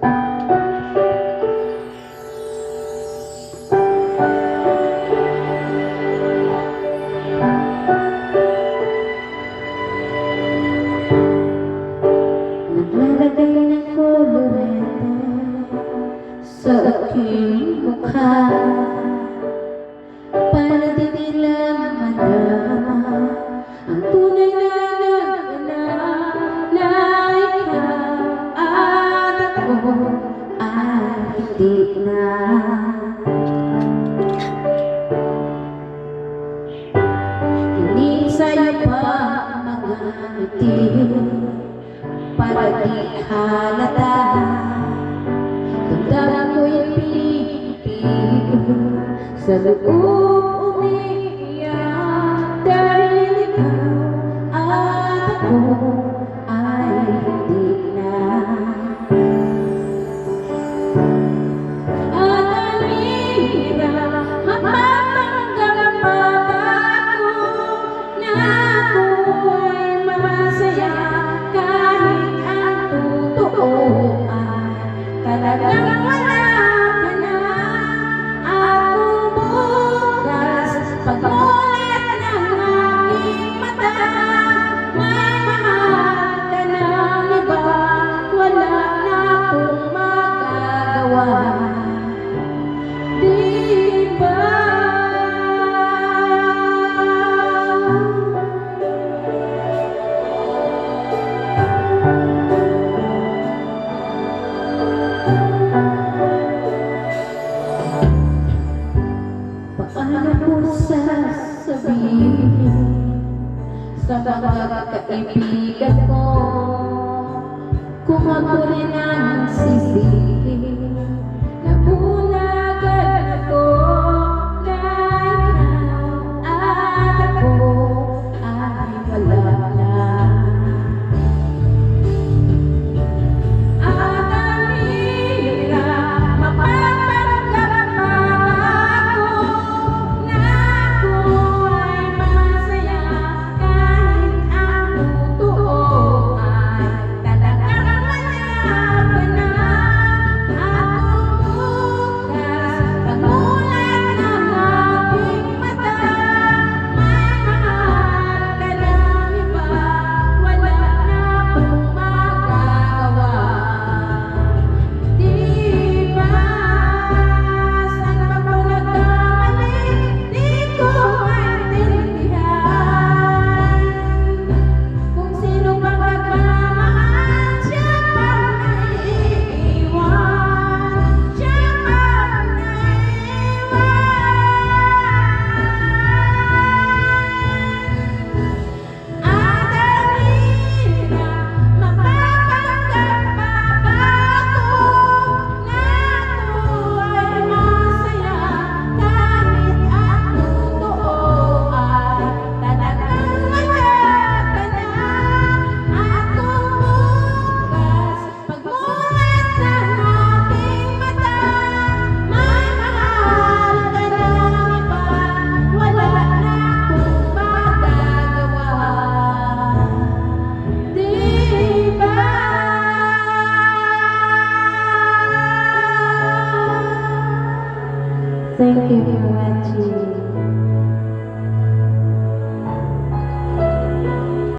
Naglalagay ng kulureta sa aking pa mga ngiti para di halata Damdamin ko'y pinipigo sa loob. Paano po sasabihin sa mga kaibigan ko kung ako rin ang sisipin? Thank you, Wendy.